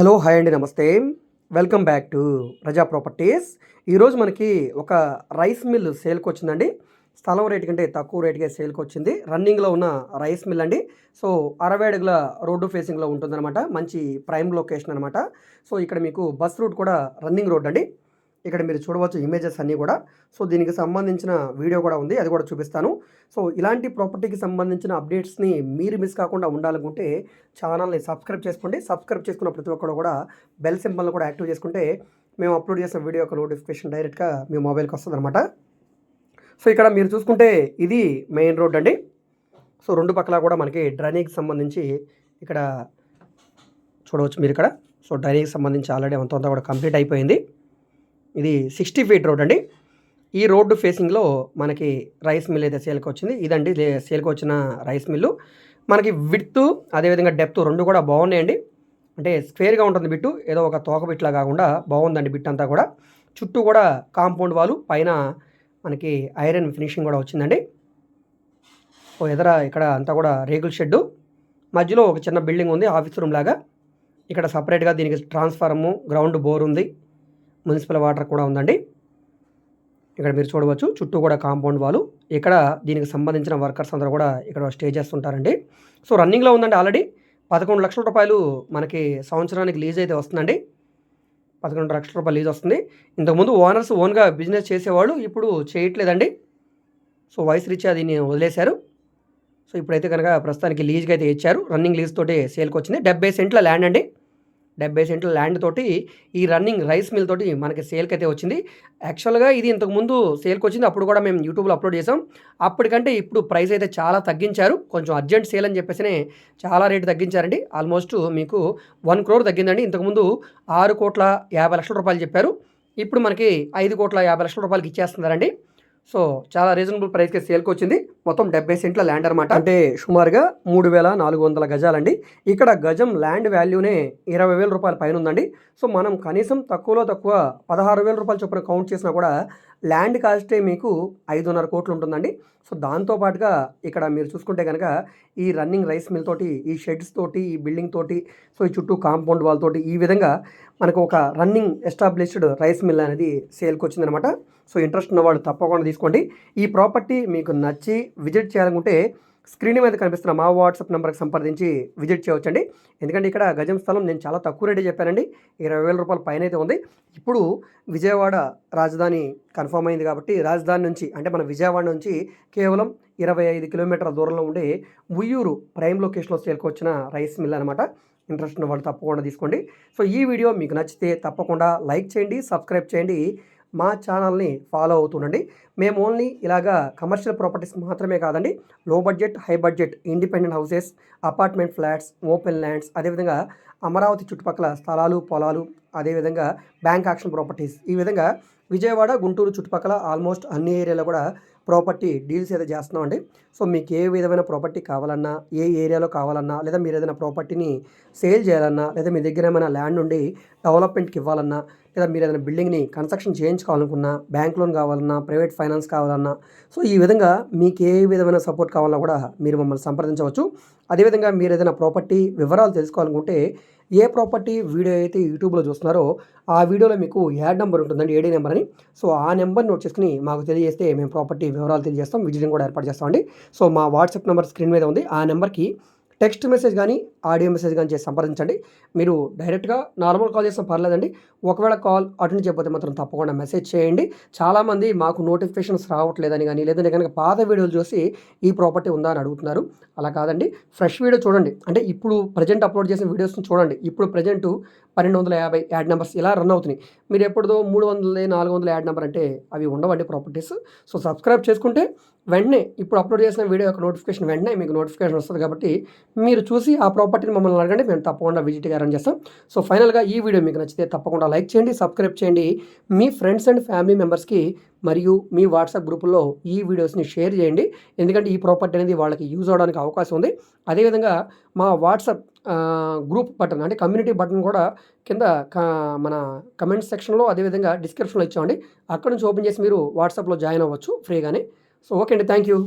Hello hi అండి నమస్తే. Welcome back to Praja properties. ఈరోజు మనకి ఒక రైస్ మిల్ సేల్కి వచ్చిందండి. స్థలం రేటు కంటే తక్కువ రేటుకే సేల్కి వచ్చింది. రన్నింగ్లో ఉన్న రైస్ మిల్ అండి. సో అరవై అడుగుల రోడ్డు ఫేసింగ్లో ఉంటుందన్నమాట. మంచి ప్రైమ్ లొకేషన్ అనమాట సో ఇక్కడ మీకు బస్ రూట్ కూడా రన్నింగ్ రోడ్ అండి. ఇక్కడ మీరు చూడవచ్చు ఇమేజెస్ అన్నీ కూడా. సో దీనికి సంబంధించిన వీడియో కూడా ఉంది. అది కూడా చూపిస్తాను. సో ఇలాంటి ప్రాపర్టీకి సంబంధించిన అప్డేట్స్ని మీరు మిస్ కాకుండా ఉండాలనుకుంటే ఛానల్ని సబ్స్క్రైబ్ చేసుకోండి. సబ్స్క్రైబ్ చేసుకున్న ప్రతి ఒక్కరు కూడా బెల్ సింబల్ని కూడా యాక్టివ్ చేసుకుంటే మేము అప్లోడ్ చేసిన వీడియో యొక్క నోటిఫికేషన్ డైరెక్ట్గా మీ మొబైల్కి వస్తుంది అనమాట సో ఇక్కడ మీరు చూసుకుంటే ఇది మెయిన్ రోడ్ అండి. సో రెండు పక్కల కూడా మనకి డ్రైనేజ్కి సంబంధించి ఇక్కడ చూడవచ్చు మీరు ఇక్కడ. సో డ్రైనేజ్కి సంబంధించి ఆల్రెడీ అంతా కూడా కంప్లీట్ అయిపోయింది. ఇది సిక్స్టీ ఫీట్ రోడ్ అండి. ఈ రోడ్డు ఫేసింగ్లో మనకి రైస్ మిల్ అయితే సేల్కి వచ్చింది. ఇదండి సేల్కి వచ్చిన రైస్ మిల్లు. మనకి విడ్త్ అదేవిధంగా డెప్త్ రెండు కూడా బాగున్నాయండి. అంటే స్క్వేర్గా ఉంటుంది బిట్టు ఏదో ఒక తోక బిట్లా కాకుండా బాగుందండి బిట్ అంతా కూడా. చుట్టూ కూడా కాంపౌండ్ వాలు పైన మనకి ఐరన్ ఫినిషింగ్ కూడా వచ్చిందండి. ఓ ఎదర ఇక్కడ అంతా కూడా రేకుల షెడ్డు. మధ్యలో ఒక చిన్న బిల్డింగ్ ఉంది ఆఫీస్ రూమ్ లాగా. ఇక్కడ సపరేట్గా దీనికి ట్రాన్స్ఫారము గ్రౌండ్ బోర్ ఉంది. మున్సిపల్ వాటర్ కూడా ఉందండి. ఇక్కడ మీరు చూడవచ్చు చుట్టూ కూడా కాంపౌండ్ వాళ్ళు ఇక్కడ దీనికి సంబంధించిన వర్కర్స్ అందరూ కూడా ఇక్కడ స్టే చేస్తుంటారండి. సో రన్నింగ్లో ఉందండి ఆల్రెడీ. పదకొండు లక్షల రూపాయలు మనకి సంవత్సరానికి లీజ్ అయితే వస్తుందండి. పదకొండు లక్షల రూపాయలు లీజ్ వస్తుంది. ఇంతకుముందు ఓనర్స్ ఓన్గా బిజినెస్ చేసేవాళ్ళు ఇప్పుడు చేయట్లేదండి. సో వయసు రీత్యా దీన్ని వదిలేశారు. సో ఇప్పుడైతే కనుక ప్రస్తుతానికి లీజ్కి అయితే ఇచ్చారు. రన్నింగ్ లీజ్ తోటి సేల్కి వచ్చింది. డెబ్బై సెంట్ల ల్యాండ్ అండి. డెబ్బై సెంట్ల ల్యాండ్ తోటి ఈ రన్నింగ్ రైస్ మిల్ తోటి మనకి సేల్కి అయితే వచ్చింది. యాక్చువల్గా ఇది ఇంతకుముందు సేల్కి వచ్చింది. అప్పుడు కూడా మేము యూట్యూబ్లో అప్లోడ్ చేసాం అప్పటికంటే ఇప్పుడు ప్రైస్ అయితే చాలా తగ్గించారు. కొంచెం అర్జెంట్ సేల్ అని చెప్పేసినే చాలా రేటు తగ్గించారండి. ఆల్మోస్ట్ మీకు వన్ క్రోర్ తగ్గిందండి. ఇంతకుముందు ఆరు కోట్ల యాభై లక్షల రూపాయలు చెప్పారు. ఇప్పుడు మనకి ఐదు కోట్ల యాభై లక్షల రూపాయలకి ఇచ్చేస్తున్నారండి. సో చాలా రీజనబుల్ ప్రైస్కి సేల్కి వచ్చింది. మొత్తం డెబ్బై సెంట్ల ల్యాండ్ అనమాట అంటే సుమారుగా మూడు వేల నాలుగు వందల గజాలండి. ఇక్కడ గజం ల్యాండ్ వాల్యూనే ఇరవై వేల రూపాయల పైన ఉందండి. సో మనం కనీసం తక్కువలో తక్కువ పదహారు వేల రూపాయలు చొప్పున కౌంట్ చేసినా కూడా ల్యాండ్ కాస్టే మీకు ఐదున్నర కోట్లు ఉంటుందండి సో దాంతోపాటుగా ఇక్కడ మీరు చూసుకుంటే కనుక ఈ రన్నింగ్ రైస్ మిల్ తోటి ఈ షెడ్స్ తోటి ఈ బిల్డింగ్ తోటి సో ఈ చుట్టూ కాంపౌండ్ వాల్ తోటి ఈ విధంగా మనకు ఒక రన్నింగ్ ఎస్టాబ్లిష్డ్ రైస్ మిల్ అనేది సేల్కి వచ్చిందనమాట సో ఇంట్రెస్ట్ ఉన్న వాళ్ళు తప్పకుండా తీసుకోండి. ఈ ప్రాపర్టీ మీకు నచ్చి విజిట్ చేయాలనుకుంటే స్క్రీన్ మీద కనిపిస్తున్న మా వాట్సాప్ నెంబర్కి సంప్రదించి విజిట్ చేయవచ్చండి. ఎందుకంటే ఇక్కడ గజం స్థలం నేను చాలా తక్కువ రేటే చెప్పానండి. ఇరవై వేల రూపాయల పైన అయితే ఉంది. ఇప్పుడు విజయవాడ రాజధాని కన్ఫర్మ్ అయింది కాబట్టి రాజధాని నుంచి అంటే మన విజయవాడ నుంచి కేవలం ఇరవై ఐదు కిలోమీటర్ల దూరంలో ఉండే ఉయ్యూరు ప్రైమ్ లొకేషన్లో సేల్కి వచ్చిన రైస్ మిల్ అనమాట ఇంట్రెస్ట్ ఉన్న వాళ్ళు తప్పకుండా తీసుకోండి. సో ఈ వీడియో మీకు నచ్చితే తప్పకుండా లైక్ చేయండి సబ్స్క్రైబ్ చేయండి. మా ఛానల్ని ఫాలో అవుతుండండి. మేము ఓన్లీ ఇలాగా కమర్షియల్ ప్రాపర్టీస్ మాత్రమే కాదండి low budget high budget independent houses apartment flats open lands అదేవిధంగా అమరావతి చుట్టుపక్కల స్థలాలు పొలాలు అదేవిధంగా బ్యాంక్ యాక్షన్ ప్రాపర్టీస్ ఈ విధంగా విజయవాడ గుంటూరు చుట్టుపక్కల ఆల్మోస్ట్ అన్ని ఏరియాలో కూడా ప్రాపర్టీ డీల్స్ అయితే చేస్తున్నామండి. సో మీకు ఏ విధమైన ప్రాపర్టీ కావాలన్నా ఏ ఏరియాలో కావాలన్నా లేదా మీరు ఏదైనా ప్రాపర్టీని సేల్ చేయాలన్నా లేదా మీ దగ్గర ఏమైనా ల్యాండ్ ఉండి డెవలప్మెంట్కి ఇవ్వాలన్నా లేదా మీరు ఏదైనా బిల్డింగ్ని కన్స్ట్రక్షన్ చేయించుకోవాలనుకున్నా బ్యాంక్ లోన్ కావాలన్నా ప్రైవేట్ ఫైనాన్స్ కావాలన్నా సో ఈ విధంగా మీకు ఏ విధమైన సపోర్ట్ కావాలన్నా కూడా మీరు మమ్మల్ని సంప్రదించవచ్చు. అదేవిధంగా మీరు ఏదైనా ప్రాపర్టీ వివరాలు తెలుసుకోవాలనుకుంటే ఏ ప్రాపర్టీ వీడియో అయితే యూట్యూబ్లో చూస్తున్నారో ఆ వీడియోలో మీకు యాడ్ నెంబర్ ఉంటుందండి ఏడీ నెంబర్ అని. సో ఆ నెంబర్ నోట్ చేసుకుని మాకు తెలియజేస్తే మేము ప్రాపర్టీ వివరాలు తెలియజేస్తాం విజిటింగ్ కూడా ఏర్పాటు చేస్తామండి. సో మా వాట్సాప్ నెంబర్ స్క్రీన్ మీద ఉంది. ఆ నెంబర్కి టెక్స్ట్ మెసేజ్ కానీ ఆడియో మెసేజ్ కానీ చేసి సంప్రదించండి. మీరు డైరెక్ట్గా నార్మల్ కాల్ చేసిన పర్లేదండి. ఒకవేళ కాల్ అటెండ్ చేయకపోతే మాత్రం తప్పకుండా మెసేజ్ చేయండి. చాలామంది మాకు నోటిఫికేషన్స్ రావట్లేదని కానీ లేదంటే కనుక పాత వీడియోలు చూసి ఈ ప్రాపర్టీ ఉందా అని అడుగుతున్నారు. అలా కాదండి. ఫ్రెష్ వీడియో చూడండి. అంటే ఇప్పుడు ప్రజెంట్ అప్లోడ్ చేసిన వీడియోస్ని చూడండి. ఇప్పుడు ప్రజెంట్ పన్నెండు వందల యాభై యాడ్ నెంబర్స్ ఇలా రన్ అవుతున్నాయి. మీరు ఎప్పుడుదో మూడు వందల నాలుగు వందల యాడ్ నెంబర్ అంటే అవి ఉండవండి ప్రాపర్టీస్. సో సబ్స్క్రైబ్ చేసుకుంటే వెంటనే ఇప్పుడు అప్లోడ్ చేసిన వీడియో యొక్క నోటిఫికేషన్ వెంటనే మీకు నోటిఫికేషన్ వస్తుంది కాబట్టి మీరు చూసి ఆ ప్రాపర్టీని మమ్మల్ని అడగండి మేము తప్పకుండా విజిట్గా అరేంజ్ చేస్తాం. సో ఫైనల్గా ఈ వీడియో మీకు నచ్చితే తప్పకుండా లైక్ చేయండి సబ్స్క్రైబ్ చేయండి. మీ ఫ్రెండ్స్ అండ్ ఫ్యామిలీ మెంబర్స్కి మరియు మీ వాట్సాప్ గ్రూపుల్లో ఈ వీడియోస్ని షేర్ చేయండి. ఎందుకంటే ఈ ప్రాపర్టీ అనేది వాళ్ళకి యూజ్ అవడానికి అవకాశం ఉంది. అదేవిధంగా మా వాట్సాప్ గ్రూప్ బటన్ అంటే కమ్యూనిటీ బటన్ కూడా కింద మన కమెంట్ సెక్షన్లో అదేవిధంగా డిస్క్రిప్షన్లో ఇచ్చామండి అక్కడ నుంచి ఓపెన్ చేసి మీరు వాట్సాప్లో జాయిన్ అవ్వచ్చు ఫ్రీగానే సో ఓకే అండి థ్యాంక్ యూ